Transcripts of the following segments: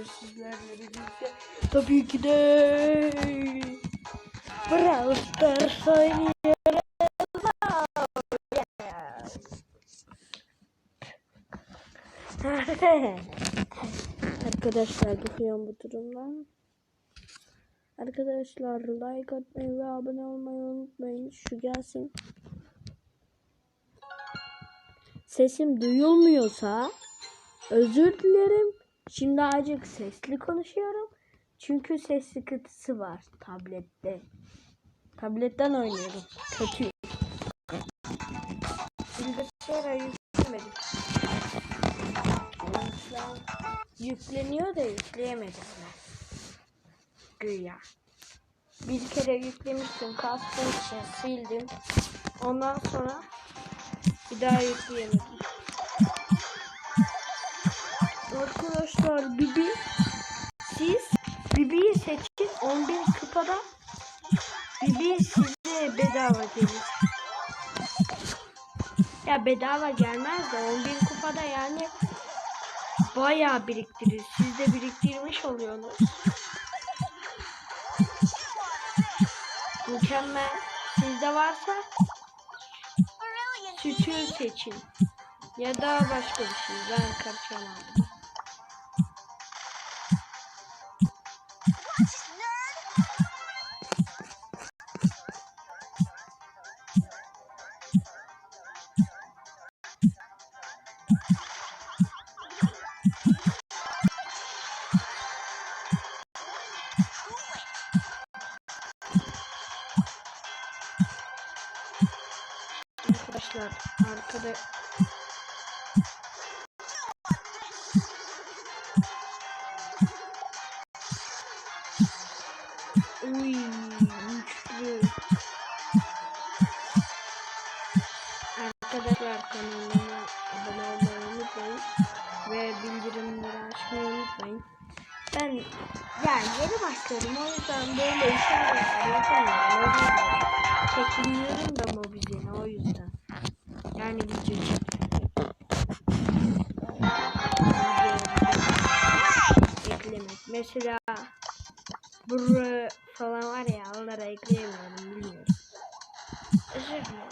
arkadaşlar sizlerle birlikte tabii ki de Brawl Stars oynuyoruz. arkadaşlar bakıyorum bu durumdan. Arkadaşlar like atmayı ve abone olmayı unutmayın. Şu gelsin. Sesim duyulmuyorsa özür dilerim. Şimdi azıcık sesli konuşuyorum. Çünkü ses sıkıntısı var tablette. Tabletten oynuyorum. Kötü. Bilgisayara an yükleniyor da yükleyemedim. Güya. Bir kere yüklemiştim. Kastım için sildim. Ondan sonra bir daha yükleyemedim. Arkadaşlar Bibi siz Bibi'yi seçin 11 kupada Bibi size bedava gelir. Ya bedava gelmez de 11 kupada yani bayağı biriktirir. Siz de biriktirmiş oluyorsunuz. Mükemmel. Sizde varsa sütü seçin. Ya da başka bir şey. Ben karışamam. Uy güçlü. Onlara ekleyemiyorum bilmiyorum. Özür dilerim.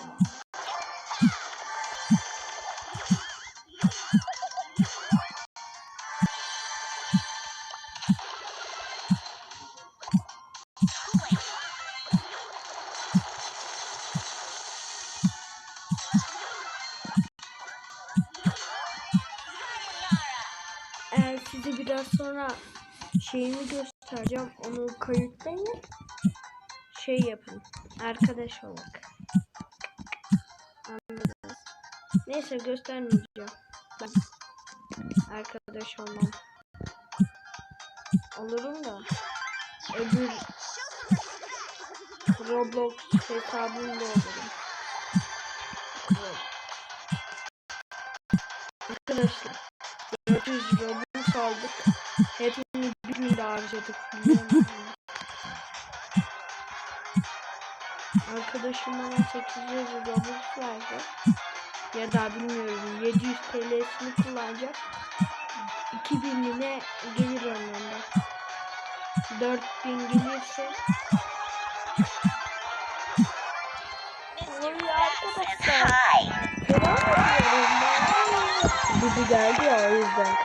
Size biraz sonra şeyimi göstereceğim. Arkadaş olun. Anladınız. Neyse göstermeyeceğim. Ben arkadaş olmam. Olurum da. Öbür Roblox hesabımda olurum. Ya da bilmiyorum 700 TL'sini kullanacak. 2000 ne gelir onun da. 4000 gelirse Oy arkadaşlar. Devam ediyorum ben. Bibi geldi ya o yüzden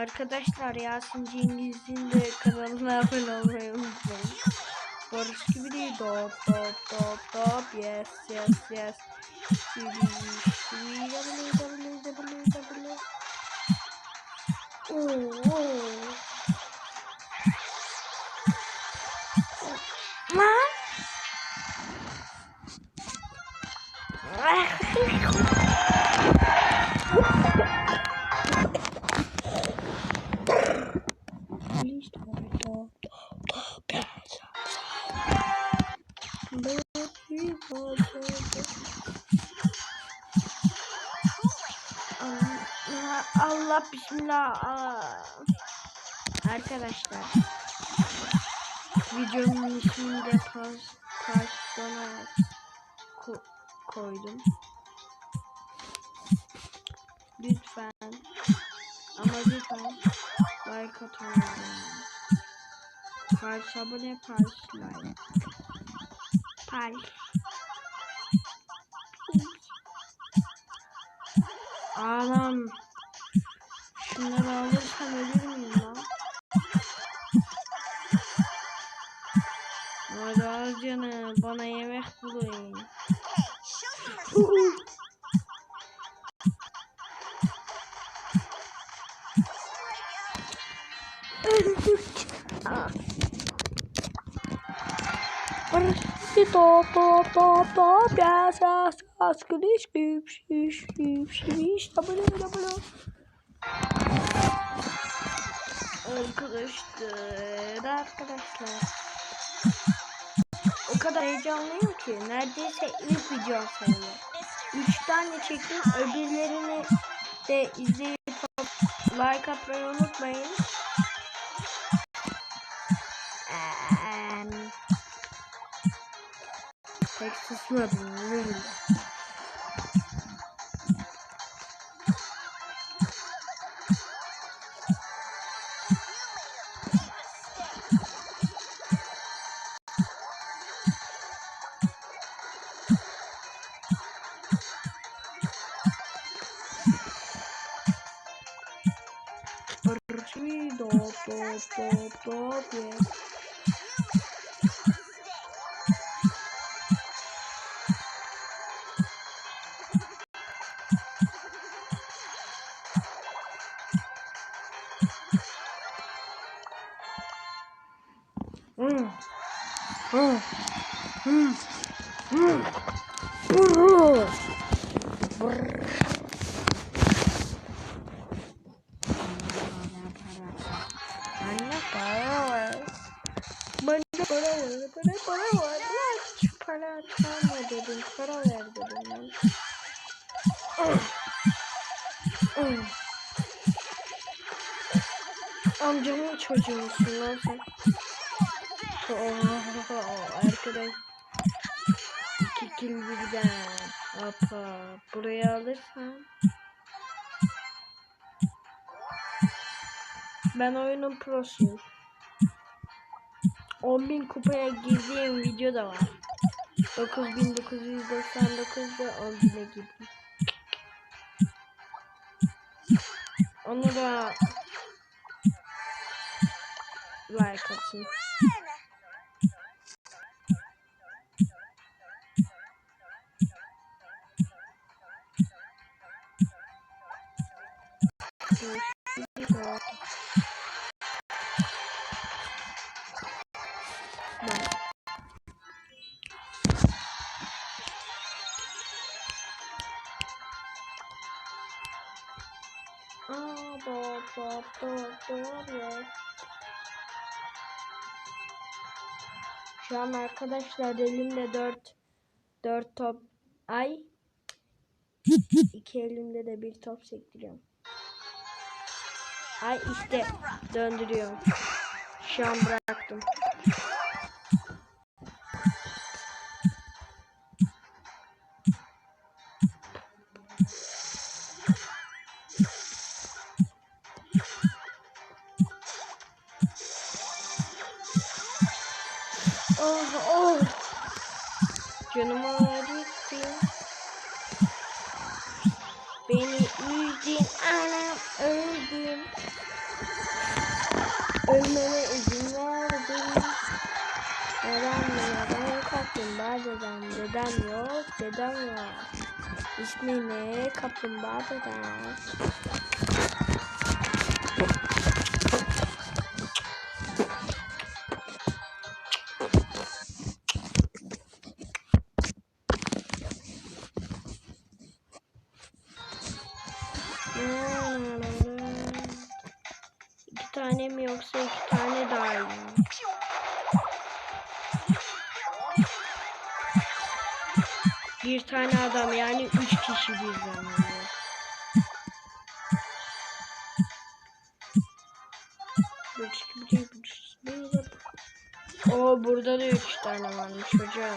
Arkadaşlar Yasin Cengiz'in de kanalına abone olmayı unutmayın. Barış gibi değil. Dop dop dop dop. Yes yes yes. www. Oo. Allah bismillah. Arkadaşlar. Videonun ismini de pas, persona ko koydum. Lütfen ama lütfen like atın. Pars abone pars like. Pars. To to to piasa saskiliş güç güç güç güç tablo tablo Arkadaşlar arkadaşlar o kadar heyecanlıyım ki neredeyse ilk video sayılır. Üç tane çektim öbürlerini de izleyip like atmayı unutmayın. Pek susmadım. öyle. 음. 음. 음. Birden. Hoppa. Buraya alırsam. Ben oyunun prosuyum. 10.000 kupaya girdiğim video da var. 9999'da 10.000'e girdim. Onu da like atın. Şu an arkadaşlar elimde 4 4 top. Ay. İki elimde de bir top sektiriyorum. Ay işte döndürüyorum. Şu an bıraktım. Üzdün anam öldüm. Ölmeme izin verdin. Neden mi neden kalktın dedem dedem yok dedem yok. İsmi ne kaplumbağa dedem. Tane mi yoksa iki tane daha iyi mi? Bir tane adam yani üç kişi birden oluyor. Oo burada da üç tane varmış hocam.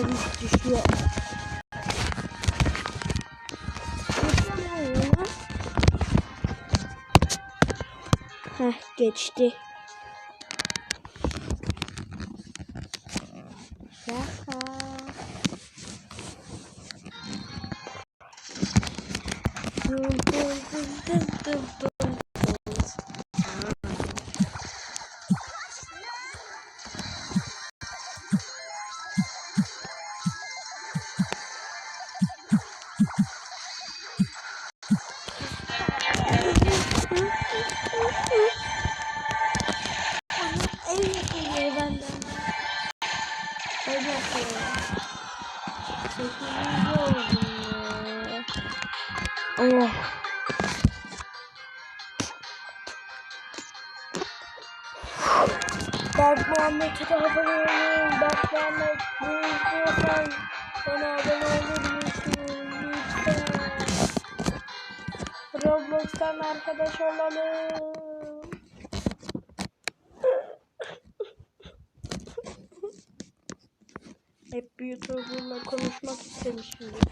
Tabii düşüyor. Heh geçti. Roblox'tan arkadaş olalım. Hep bir YouTuber'la konuşmak istemişimdir.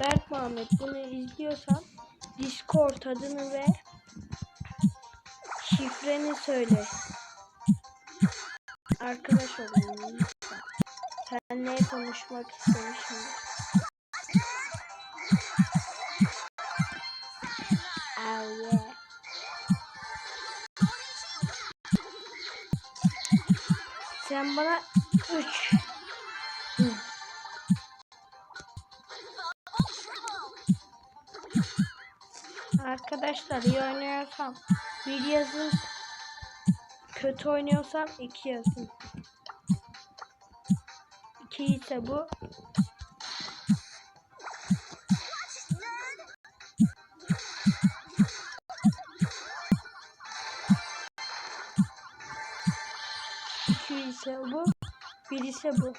Berk Muhammed bunu izliyorsan Discord adını ve şifreni söyle. Arkadaş olalım lütfen. Seninle konuşmak istemişimdir. Sen bana 3 Arkadaşlar iyi oynuyorsam bir yazın. Kötü oynuyorsam iki yazın. İki ise bu. İki ise bu. Bir ise bu.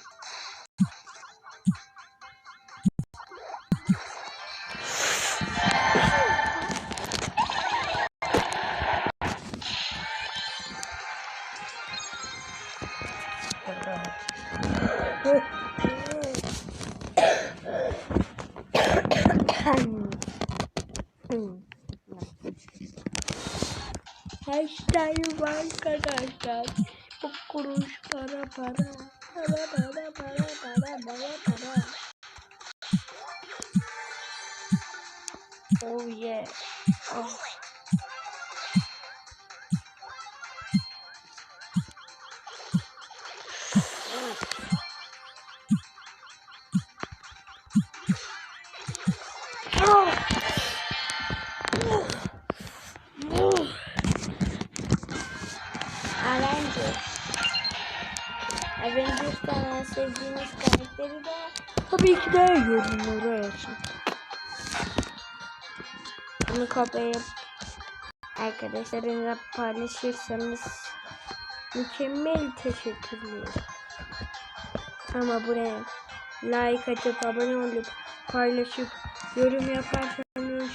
Hashtag arkadaşlar. Kuruş para. Para En sevdiğiniz karakteri de tabii ki de yorumlara yazın. Bunu kopyalayıp arkadaşlarınızla paylaşırsanız mükemmel teşekkürler. Ama buraya like atıp abone olup paylaşıp yorum yaparsanız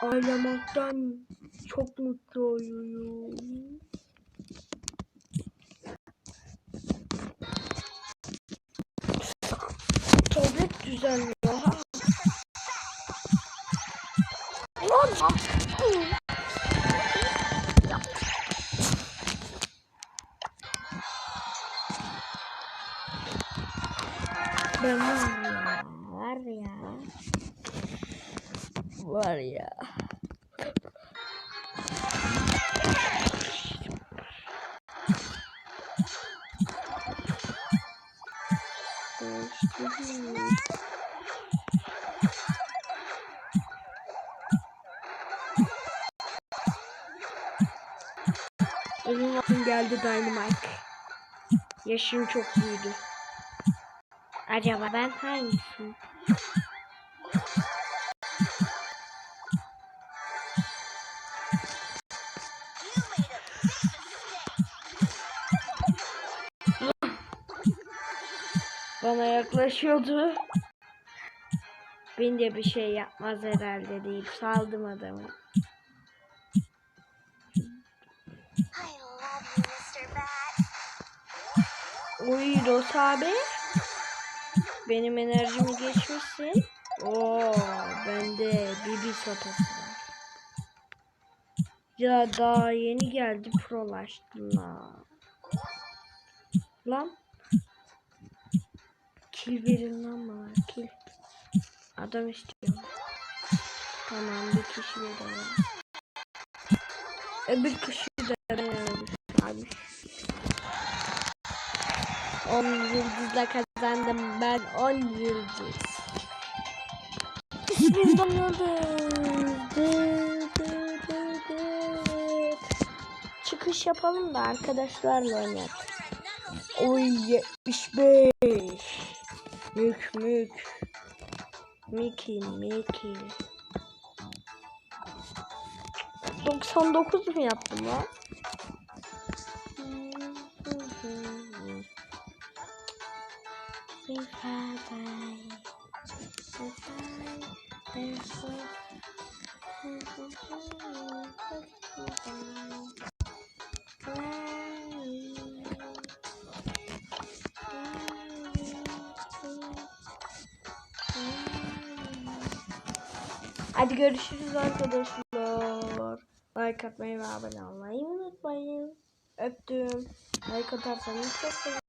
ağlamaktan çok mutlu oluyorum. Lan Ben var ya, var ya. Var ya. Durun bakın geldi Dynamite. Yaşım çok büyüdü. Acaba ben hangisiyim? Bana yaklaşıyordu. Ben de bir şey yapmaz herhalde deyip saldım adamı. Oy Rosa abi. Benim enerjimi geçmişsin. Oo, bende bibi sopası var. Ya daha yeni geldi prolaştım lan. Lan. Kil verin lan bana kil. Adam istiyorum. Tamam bir kişi verin. Öbür kişi de öldüm. Abi. 10 yıldızla kazandım ben 10 yıldız. Buradan yıldız. Dı, dı, dı, dı. Çıkış yapalım da arkadaşlarla oynayalım. Oy 75. Mük mük. Miki Miki. 99 mu yaptım lan? Hadi görüşürüz arkadaşlar. Like atmayı ve abone olmayı unutmayın. Öptüm. Like atarsanız çok sevinirim.